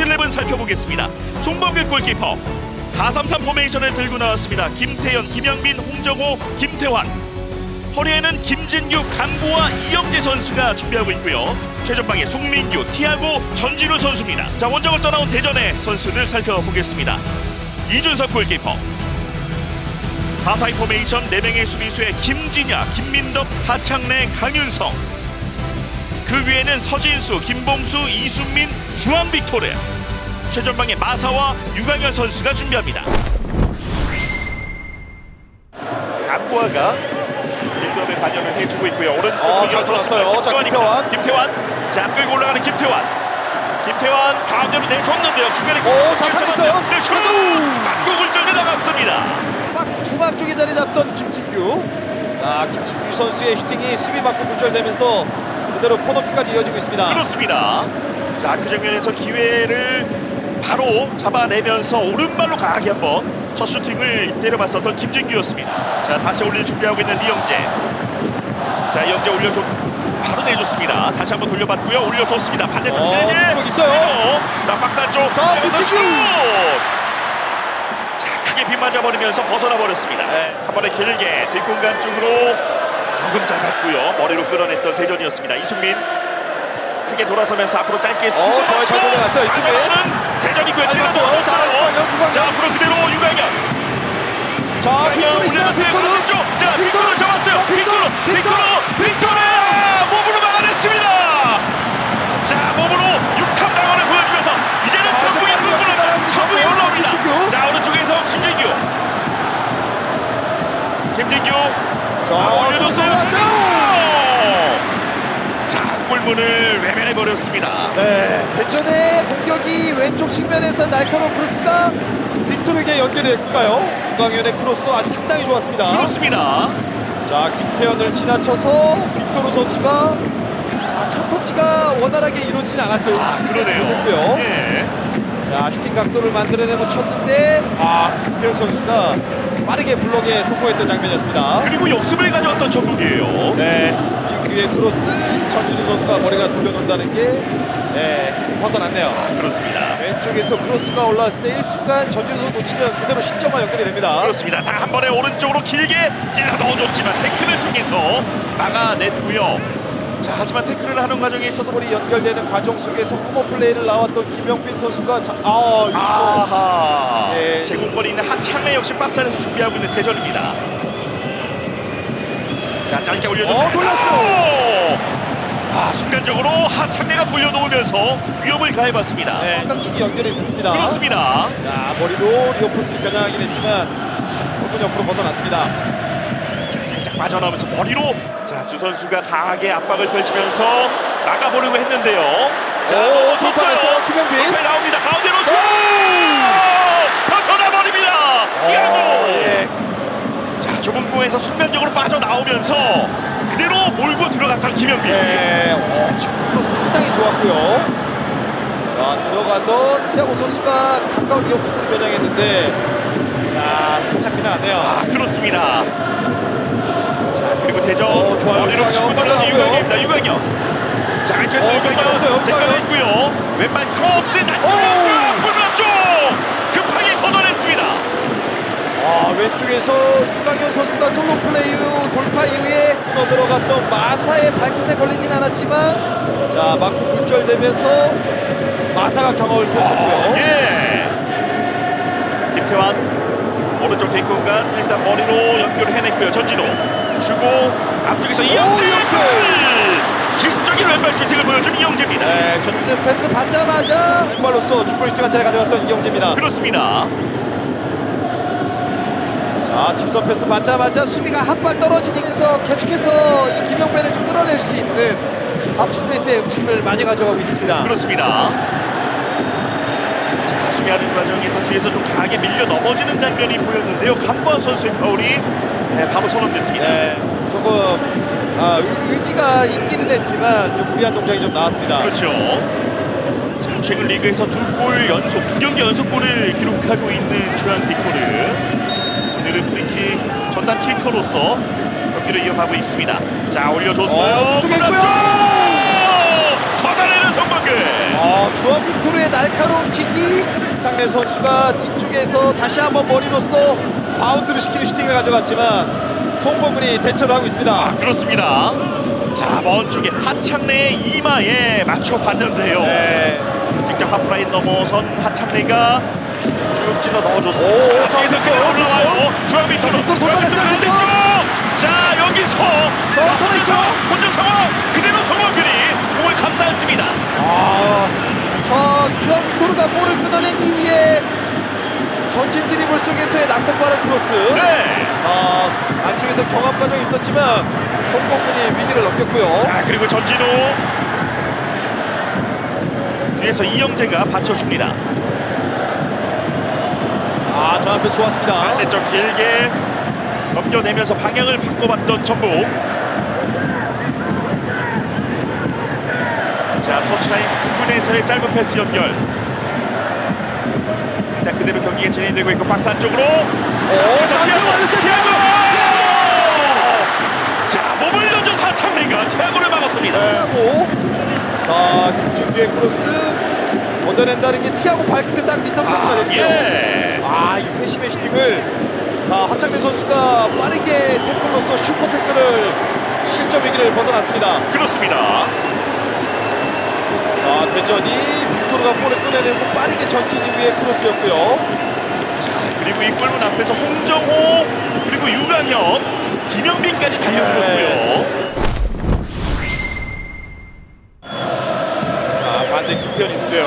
스타트 11 살펴보겠습니다. 송범규 골키퍼 433 포메이션을 들고 나왔습니다. 김태현, 김영빈, 홍정호, 김태환 허리에는 김진규, 강구와 이영재 선수가 준비하고 있고요. 최전방에 송민규, 티아고, 전진우 선수입니다. 자 원정을 떠나온 대전의 선수들 살펴보겠습니다. 이준석 골키퍼 442 포메이션 4명의 수비수에 김진야, 김민덕, 하창래, 강윤성 그 위에는 서진수, 김봉수, 이순민, 주한 빅토르 최전방에 마사와 유강현 선수가 준비합니다. 강구아가 일급에 관여를 해주고 있고요. 오른쪽으로 어, 잘 들어왔어요. 자, 김태환. 김태환. 자 끌고 올라가는 김태환. 김태환 가운데로 내줬는데요. 중간에 오, 자, 살렸어요. 네, 슛! 만국을 뚫려 나갔습니다. 박스 중앙 쪽에 자리 잡던 김진규. 자, 김진규 선수의 슈팅이 수비 맞고 굴절되면서 그대로 코너킥까지 이어지고 있습니다. 그렇습니다. 자, 그 장면에서 기회를 바로 잡아내면서 오른발로 강하게 한번 첫 슈팅을 때려봤었던 김진규였습니다. 자, 다시 올릴 준비하고 있는 이영재. 자, 이영재 올려줘. 바로 내줬습니다. 다시 한번 돌려봤고요. 올려줬습니다. 반대쪽 어, 길게. 있어요. 그리고 자, 박스 안쪽. 자. 슛! 자, 크게 빗맞아 버리면서 벗어나 버렸습니다. 네. 한 번에 길게 뒷공간 쪽으로 조금 작았고요. 머리로 끌어냈던 대전이었습니다. 이승민 크게 돌아서면서 앞으로 짧게 어, 좋아요. 잘 돌려놨어요, 이승민. 대전이고요. 아이고, 찔러도 어, 자, 유광현, 유광현. 자, 앞으로 그대로 유광현. 자, 빅토르 있어요. 빅토르. 자, 빅토르 잡았어요. 자, 빅토르, 빅토르, 빅토르 몸으로 막아냈습니다. 자, 몸으로 6탄 방어를 보여주면서 이제는 끌고 자, 올라옵니다. 자, 전북이 자, 올라옵니다. 김진규. 자, 오른쪽에서 김진규. 김진규. 자, 아, 올려줬어요. 올라왔어요. 자, 골문을 외면해 버렸습니다. 네, 대전의 공격이 왼쪽 측면에서 날카로운 크로스가 빅토르에게 연결됐을까요? 유광현의 크로스 아주 상당히 좋았습니다. 그렇습니다. 자, 김태현을 지나쳐서 빅토르 선수가 자, 첫 터치가 원활하게 이루어지진 않았어요. 아, 그러네요. 됐고요. 예. 자, 슈팅 각도를 만들어내고 쳤는데 아, 김태현 선수가 빠르게 블록에 성공했던 장면이었습니다. 그리고 역습을 가져왔던 전북이에요. 네, 김규의 크로스 전진우 선수가 머리가 돌려놓는다는 게 네, 좀 벗어났네요. 그렇습니다. 왼쪽에서 크로스가 올라왔을 때 일순간 전진우 선수 놓치면 그대로 실점과 연결이 됩니다. 그렇습니다. 다 한 번에 오른쪽으로 길게 찔러 넣어줬지만 태클을 통해서 막아냈고요. 자, 하지만 태클을 하는 과정에 있어서 볼이 연결되는 과정 속에서 후보 플레이를 나왔던 김영빈 선수가 자, 아, 이거 아하 예. 제공권이 있는 하창래 역시 박스 안에서 준비하고 있는 대전입니다. 자, 짧게 올려줬습니다. 어, 돌렸어요. 아, 순간적으로 하창래가 돌려놓으면서 위협을 가해봤습니다. 네, 깜찍이 연결이 됐습니다. 그렇습니다. 자, 머리로 리오포스를 겨냥하긴 했지만 골문 옆으로 벗어났습니다. 자, 살짝 빠져나오면서 머리로 자, 두 선수가 강하게 압박을 펼치면서 막아보려고 했는데요. 자, 오. 돌파했어요, 김영빈. 돌파에 나옵니다. 가운데로 슛! 오! 벗어나 버립니다. 티아고. 어, 예. 자, 좁은 공에서 순간적으로 빠져나오면서 그대로 몰고 들어갔던 김영빈. 네, 어, 지금 상당히 좋았고요. 자, 들어가던 티아고 선수가 가까운 리오포스를 겨냥했는데 자, 살짝 빗나갔네요. 아, 그렇습니다. 자, 그리고 대전 어, 좋아요. 머리로 치고 빠져나오고요. 유광현입니다. 유광현. 자, 왼쪽에서 어, 빠졌어요. 제껴냈고요. 왼발 크로스 쪽 급하게 걷어냈습니다. 아, 왼쪽에서 유강현 선수가 솔로 플레이 후 돌파 이후에 끊어 들어갔던 마사의 발끝에 걸리진 않았지만 자, 맞고 굴절되면서 마사가 경험을 펼쳤고요. 예. 김태환 오른쪽 뒷공간 일단 머리로 연결을 해냈고요. 전진호 주고 앞쪽에서 이영재! 기습적인 왼발 슈팅을 보여준 이영재입니다. 네, 전준현 패스 받자마자 왼발로서 축구를 시간 차례 가져갔던 이경재입니다. 그렇습니다. 자, 직선 패스 받자마자 수비가 한 발 떨어지면서 계속해서 이 김영배를 좀 끌어낼 수 있는 하프스페이스의 움직임을 많이 가져가고 있습니다. 그렇습니다. 자, 수비하는 과정에서 뒤에서 좀 강하게 밀려 넘어지는 장면이 보였는데요. 감과 선수의 파울이 네, 바로 선언됐습니다. 네, 조금 아, 의- 의지가 있기는 했지만 좀 무리한 동작이 좀 나왔습니다. 그렇죠. 자, 최근 리그에서 두 골 연속, 두 경기 연속골을 기록하고 있는 주한 빅코르. 오늘은 프리킥 전담 키커로서 경기를 이어가고 있습니다. 자, 올려줬어요. 어, 그쪽에 있고요. 걷어내는 성공글. 어, 주한 빅토르의 날카로운 킥이 장래 선수가 뒤쪽에서 다시 한번 머리로서 바운드를 시키는 슈팅을 가져갔지만 송범근이 대처를 하고 있습니다. 아, 그렇습니다. 자, 먼 쪽에 하창래의 이마에 맞춰 봤는데요. 네. 직접 하프라인 넘어선 하창래가 쭉 찔러 넣어줬습니다. 오, 자, 여기서 빅터, 그냥 올라와요. 중앙 밑으로. 빅터 돌파됐어요. 자, 여기서 더 살아있죠. 속에서의 낙폭바른 크로스. 네. 아, 안쪽에서 경합 과정이 있었지만 송범근이 위기를 넘겼고요. 자, 그리고 전진우 뒤에서 이영재가 받쳐줍니다. 아, 전 앞에 좋았습니다. 반대쪽 길게 넘겨내면서 방향을 바꿔봤던 전북. 자 터치라인 부근에서의 짧은 패스 연결. 경기가 진행되고 있고 박스 안쪽으로. 오, 자, 티아고, 들어가겠어요, 티아고! 티아고! 자 몸을 던져 사창리가 티아고를 막았습니다. 하고 자 김준규의 크로스 얻어낸다는 게 티하고 발끝에 딱 리턴 패스가 됐죠. 예. 아이 회심의 슈팅을 자 하창래 선수가 빠르게 태클로서 슈퍼 태클을 실점 위기를 벗어났습니다. 그렇습니다. 자 대전이 빅토르가 볼을 꺼내내고 빠르게 전진 이후의 크로스였고요. 자 그리고 이 골문 앞에서 홍정호 그리고 유강현, 김영빈까지 달려들었고요. 자 반대 김태현 있는데요.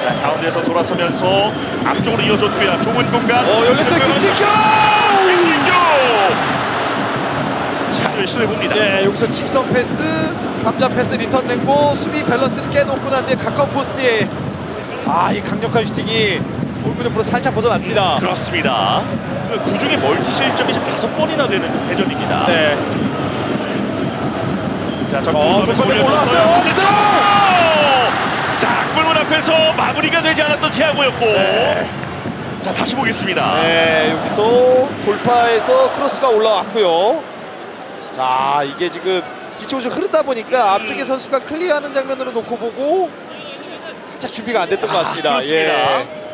자 가운데서 돌아서면서 앞쪽으로 이어줬고요. 좁은 공간. 어 열렸어요 김진규. 김진규. 자 시도해 봅니다. 네 여기서 직선 패스 3자 패스 리턴 낸고 수비 밸런스를 깨놓고 난 뒤에 가까운 포스트에 아 이 강력한 슈팅이 골문 옆으로 살짝 벗어났습니다 그렇습니다. 그 중에 멀티 실점이 지금 다섯 번이나 되는 대전입니다. 네 자, 저 어, 골문 앞에서 돌파대고 올려줬어요. 올라왔어요. 자, 골문 앞에서 마무리가 되지 않았던 티아고였고. 네. 자, 다시 보겠습니다. 네, 여기서 돌파해서 크로스가 올라왔고요 자 이게 지금 뒤쪽으로 좀 흐르다 보니까 앞쪽에 선수가 클리어하는 장면으로 놓고 보고 살짝 준비가 안 됐던 것 같습니다 아, 그렇습니다. 예.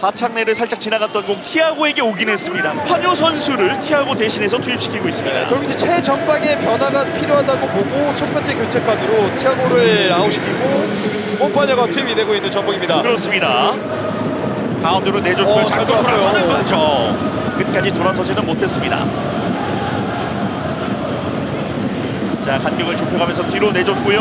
하창래를 살짝 지나갔던 공 티아고에게 오긴 했습니다. 파뇨 선수를 티아고 대신해서 투입시키고 있습니다. 네, 결국 이제 최전방의 변화가 필요하다고 보고 첫 번째 교체 카드로 티아고를 아웃시키고 몬파냐가 투입이 되고 있는 전북입니다. 그렇습니다. 가운데로 내줬고요. 어, 잘 자꾸 돌아서는. 거죠. 끝까지 돌아서지는 못했습니다. 자, 간격을 좁혀가면서 뒤로 내줬고요.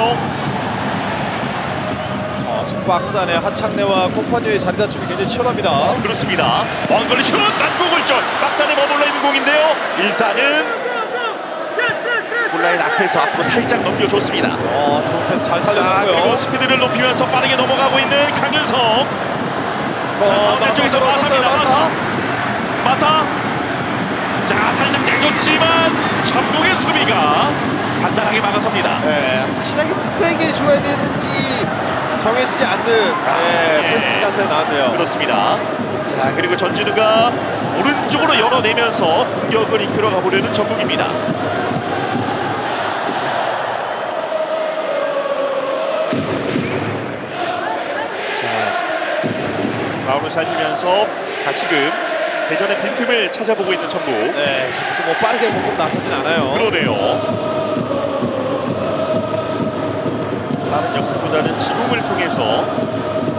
자, 박스 안에 하창래와 콤파니오의 자리 다툼이 굉장히 치열합니다. 그렇습니다. 원거리 슛 맞고 골절. 박산에 머물러 있는 공인데요. 일단은 골라인 앞에서 앞으로 살짝 넘겨줬습니다. 어, 좋은 패스 잘 자, 그리고. 스피드를 높이면서 빠르게 넘어가고 있는 강윤성. 어, 가운데 쪽에서 마사 마사입니다. 마사. 마사. 자, 살짝 내줬지만 전북의 수비가 간단하게 막아섭니다. 네, 확실하게 누구에게 줘야 되는지 정해지지 않는 네, 예. 패스 간세가 나왔네요. 그렇습니다. 자, 그리고 전진우가 오른쪽으로 열어내면서 공격을 이끌어 가보려는 전북입니다. 자, 좌우를 살피면서 다시금 대전의 빈틈을 찾아보고 있는 전북. 네, 지금부터 뭐 빠르게 공격 나서진 않아요. 그러네요. 빠른 역습보다는 지공을 통해서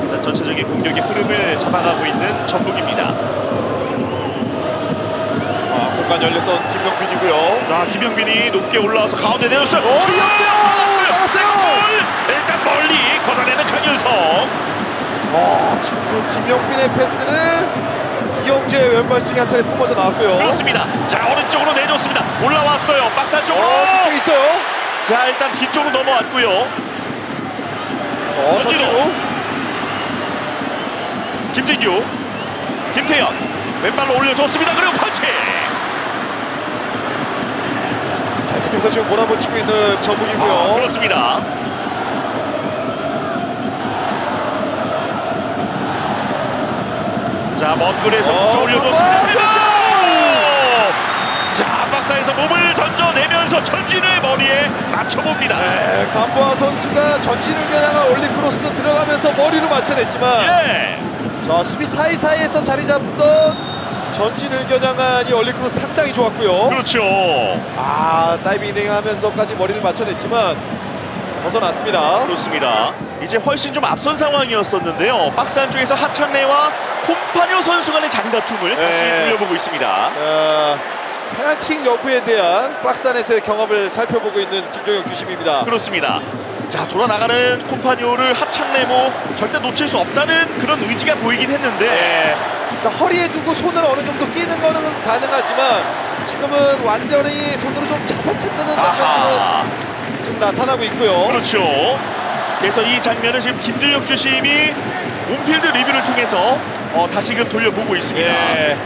일단 전체적인 공격의 흐름을 잡아가고 있는 전북입니다. 아, 공간 열렸던 김명빈이고요. 자 김영빈이 높게 올라와서 가운데 내렸어요. 오, 슛! 막았어요! 골! 일단 멀리 걷어내는 강윤성. 아, 지금 그 김영빈의 패스를 이영재의 왼발승이 한 차례 뿜어져 나왔고요. 그렇습니다. 자 오른쪽으로 내줬습니다. 올라왔어요. 박스 쪽으로. 어, 있어요. 자 일단 뒤쪽으로 넘어왔고요. 어, 전진우. 김진규, 김태현 왼발로 올려줬습니다. 그리고 펀치. 계속해서 지금 몰아붙이고 있는 전북이고요. 아, 그렇습니다. 자, 먼 거리에서 어, 올려줬습니다. 정말! 그리고 자, 박스 박사에서 몸을 던져내면서 전진을 머리에 맞춰봅니다. 네, 감보아 선수가 전진을 겨냥한 올리 크로스 들어가면서 머리로 맞춰냈지만 예. 자 수비 사이사이에서 자리 잡던 전진을 겨냥한 이 올리 크로스 상당히 좋았고요. 그렇죠. 아 다이빙 하면서까지 머리를 맞춰냈지만 벗어났습니다. 그렇습니다. 이제 훨씬 좀 앞선 상황이었었는데요. 박스 안쪽에서 하창래와 콤파뇨 선수 간의 잔다툼을 다시 네. 돌려보고 있습니다. 어, 페널티킥 여부에 대한 박스 안에서의 경험을 살펴보고 있는 김종혁 주심입니다. 그렇습니다. 자 돌아 나가는 콤파뇨를 하창래모 절대 놓칠 수 없다는 그런 의지가 보이긴 했는데 네. 자, 허리에 두고 손을 어느 정도 끼는 거는 가능하지만 지금은 완전히 손으로 좀 잡아챘다는 장면들은 아하 지금 나타나고 있고요. 그렇죠. 그래서 이 장면을 지금 김준혁 주심이 온필드 리뷰를 통해서 어, 다시금 돌려보고 있습니다. 예.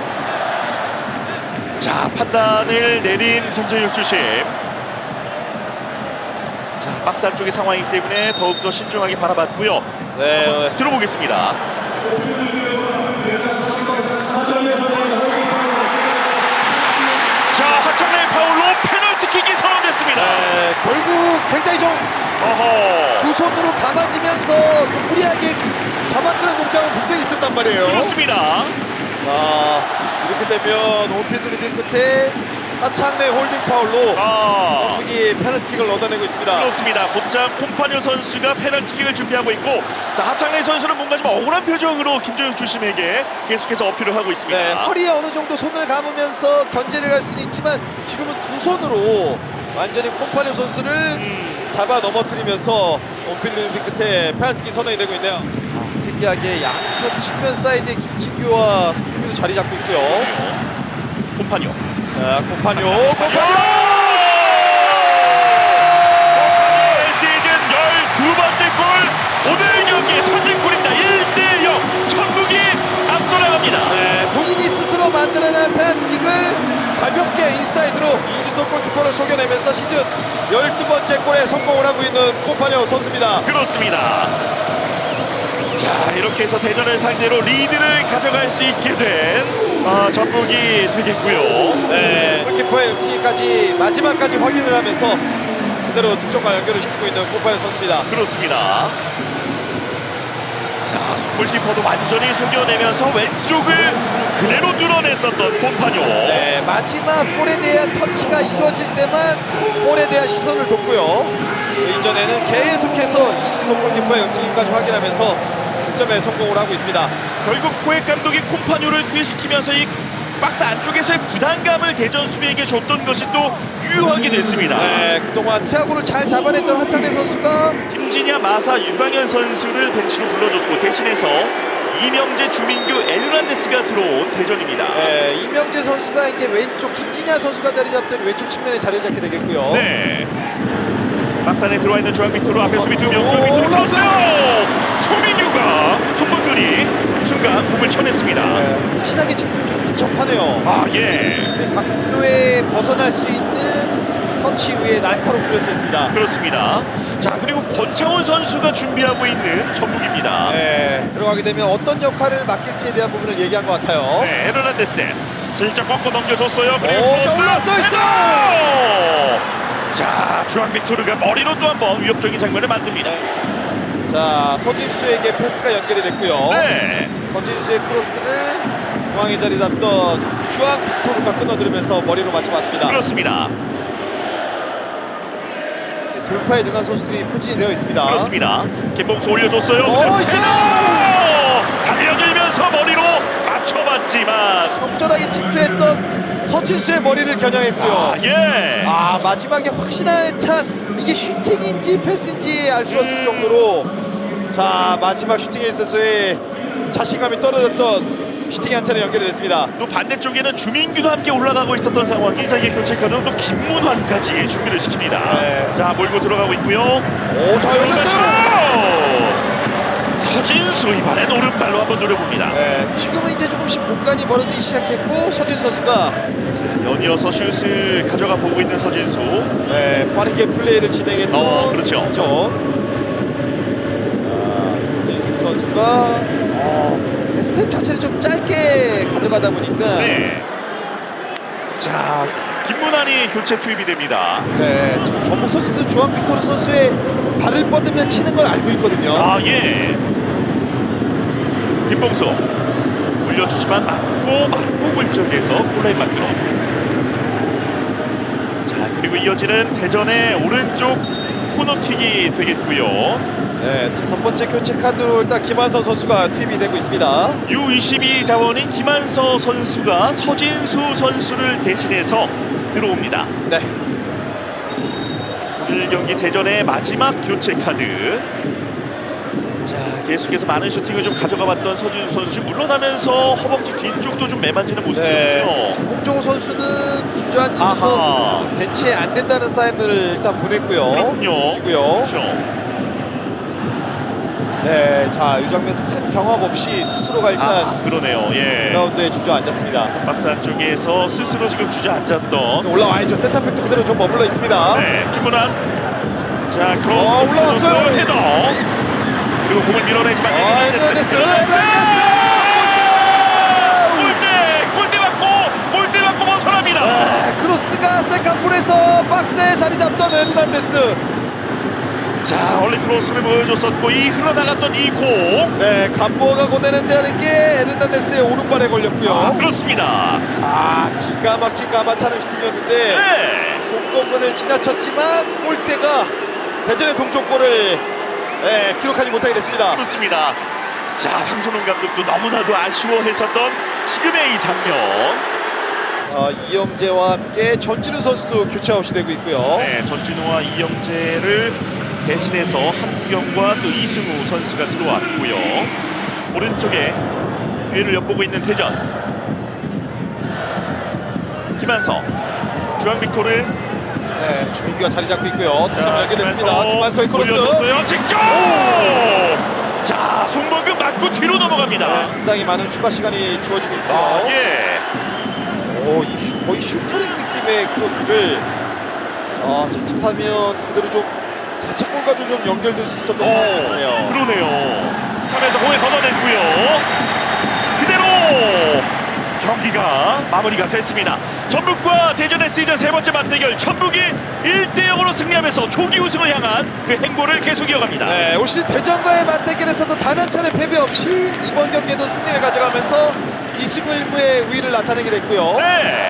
자 판단을 내린 김준혁 주심. 자 박스 안쪽의 상황이기 때문에 더욱더 신중하게 바라봤고요. 네. 들어보겠습니다. 자 하창래 파울로 페널티킥이 선언됐습니다. 네, 결국 굉장히 좀두 어허. 손으로 감아지면서 좀 무리하게 잡아끄는 동작은 분명히 있었단 말이에요. 그렇습니다. 자, 이렇게 되면 온필드 리뷰 끝에 하창래 홀딩 파울로 아. 경기 페널티킥을 얻어내고 있습니다. 그렇습니다. 곧장 콤파뇨 선수가 페널티킥을 준비하고 있고 자 하창래 선수는 뭔가 좀 억울한 표정으로 김종혁 주심에게 계속해서 어필을 하고 있습니다. 네, 허리에 어느 정도 손을 감으면서 견제를 할 수는 있지만 지금은 두 손으로 완전히 콤파니 선수를 음, 잡아 넘어뜨리면서 온필드 끝에 페널티킥 선언이 되고 있네요. 자, 특이하게 양쪽 측면 사이드에 김 진규와 송민규 자리 잡고 있고요. 콤파뇨. 자, 콤파뇨, 콤파뇨! 콤파뇨! 콤파뇨의 시즌 12번째 골 오늘 경기 선제골입니다. 1대 0 천국이 앞서 나갑니다. 네, 본인이 스스로 만들어낸 페널티킥을 가볍게 인사이드로 이주석 골키퍼를 속여내면서 시즌 12번째 골에 성공을 하고 있는 콤파뇨 선수입니다. 그렇습니다. 자 이렇게 해서 대전을 상대로 리드를 가져갈 수 있게 된 어, 전북이 되겠고요. 네, 골키퍼의 움직임까지 마지막까지 확인을 하면서 그대로 득점과 연결을 시키고 있는 콤파뇨 선수입니다. 그렇습니다. 자, 골키퍼도 완전히 속여내면서 왼쪽을 그대로 뚫어냈었던 콤파뇨. 네, 마지막 볼에 대한 터치가 이루어질 때만 볼에 대한 시선을 뒀고요. 그 이전에는 계속해서 이주석 골키퍼의 움직임까지 확인하면서 득점에 성공을 하고 있습니다. 결국 포획 감독이 콤파뇨를 투입시키면서 이 박스 안쪽에서의 부담감을 대전 수비에게 줬던 것이 또 유효하게 됐습니다. 네, 그동안 티아고를 잘 잡아냈던 하창래 선수가 김진야, 마사, 유광현 선수를 벤치로 불러줬고 대신해서 이명재, 주민규, 에르난데스가 들어온 대전입니다. 네, 이명재 선수가 이제 왼쪽 김진야 선수가 자리 잡던 왼쪽 측면에 자리 잡게 되겠고요. 네. 안에 들어와 있는 조항 빅토르 앞에 수비 두명 오, 조항 빅토르 올라왔어요. 송민규가 손범근이 순간 공을 쳐냈습니다. 네, 확실하게 지금 좀 민첩하네요. 아 예. 네, 각도에 벗어날 수 있는 터치 위에 날카롭게 굴렸었습니다. 그렇습니다. 자 그리고 권창훈 선수가 준비하고 있는 전북입니다. 네, 들어가게 되면 어떤 역할을 맡길지에 대한 부분을 얘기한 것 같아요. 네, 에르난데스 슬쩍 꺾고 넘겨줬어요. 그리고 오, 자, 크로스, 올라왔어 있어! 헤더! 자 주한 빅토르가 머리로 또 한 번 위협적인 장면을 만듭니다. 자, 서진수에게 패스가 연결이 됐고요. 네. 서진수의 크로스를 중앙에 자리 잡던 주앙 빅토르가 끊어들으면서 머리로 맞춰봤습니다. 그렇습니다. 돌파에 능한 선수들이 포진이 되어 있습니다. 그렇습니다. 김봉수 올려줬어요. 어, 있어요! 헤더! 달려들면서 머리로 맞춰봤지만 적절하게 침투했던 서진수의 머리를 겨냥했고요. 아, 예. 아 마지막에 확신에 찬 이게 슈팅인지 패스인지 알 수 없을 음. 정도로 자 마지막 슈팅에 있어서의 자신감이 떨어졌던 슈팅이 한 차례 연결이 됐습니다. 또 반대쪽에는 주민규도 함께 올라가고 있었던 상황이 자 이게 교체 카드로 또 김문환까지 준비를 시킵니다. 네. 자 몰고 들어가고 있고요. 오잘 열렸어요. 서진수 이번엔 오른발로 한번 노려봅니다. 네, 지금은 이제 조금씩 공간이 멀어지기 시작했고 서진 선수가 연이어서 슛을 가져가 보고 있는 서진수. 네, 빠르게 플레이를 진행했던 어, 그렇죠. 서진수 선수가 어, 스텝 자체를 좀 짧게 가져가다 보니까 네. 자 김문환이 교체 투입이 됩니다. 네, 지금 전북 선수도 주한 빅토르 선수의 발을 뻗으면 치는 걸 알고 있거든요. 아 예. 김봉수 올려주지만 맞고 맞고 굴쪽에서 골라인 맞기로. 자 그리고 이어지는 대전의 오른쪽 코너킥이 되겠고요. 네, 다섯 번째 교체 카드로 일단 김한선 선수가 투입이 되고 있습니다. U22 자원인 김한서 선수가 서진수 선수를 대신해서 들어옵니다. 네, 오늘 경기 대전의 마지막 교체 카드. 자 계속해서 많은 슈팅을 좀 가져가봤던 서진수 선수 물러나면서 허벅지 뒤쪽도 좀 매만지는 네. 모습이거든요. 홍종호 선수는 주저앉으면서 아하. 벤치에 안 된다는 사인을 일단 보냈고요. 그렇군요. 주고요. 그렇죠. 네, 자, 이 장면에서 큰 경험 없이 스스로가 일단 아 그러네요. 예. 그라운드에 주저앉았습니다. 박스 안쪽에서 스스로 지금 주저앉았던 올라와야죠. 센터백도 그대로 좀 머물러 있습니다. 네, 김문환. 자, 크로스 어, 올라왔어요. 헤더. 그리고 공을 밀어내지만 아, 에르난데스. 에르난데스! 골대! 골대 맞고 골대 맞고 벗어납니다. 아, 크로스가 세컨볼에서 박스에 자리 잡던 에르난데스. 자, 원래 크로스를 보여줬었고 이 흘러나갔던 이 공. 네, 간보가 고대는데 하는 게 에르난데스의 오른발에 걸렸고요. 아, 그렇습니다. 자, 기가 막힌 가마차는 슈팅이었는데 네. 송범근을 지나쳤지만 골대가 대전의 동점골을 네, 기록하지 못하게 됐습니다. 그렇습니다. 자, 황선홍 감독도 너무나도 아쉬워했었던 지금의 이 장면. 어, 이영재와 함께 전진우 선수도 교체 없이 되고 있고요. 네, 전진우와 이영재를 대신해서 한국영과 또 이승우 선수가 들어왔고요. 오른쪽에 기회를 엿보고 있는 대전. 김한서, 주앙 빅토르. 네, 주민기가 자리 잡고 있고요. 다시 한번 연결됐습니다. 김한서의 크로스. 올려줬어요. 직접! 자, 송범근 맞고 뒤로 넘어갑니다. 네, 상당히 많은 추가 시간이 주어지고 있고요. 아, 예. 오, 이 슈- 거의 슈터링 느낌의 크로스를 아, 자칫하면 그대로 좀 자책골과도 좀 연결될 수 있었던 상황이네요. 어, 그러네요. 탑에서 공에 걷어냈고요. 그대로 경기가 마무리가 됐습니다. 전북과 대전의 시즌 세 번째 맞대결 전북이 1대 0으로 승리하면서 조기 우승을 향한 그 행보를 계속 이어갑니다. 네, 올 시즌 대전과의 맞대결에서도 단 한 차례 패배 없이 이번 경기에도 승리를 가져가면서 이승우 일부의 우위를 나타내게 됐고요. 네.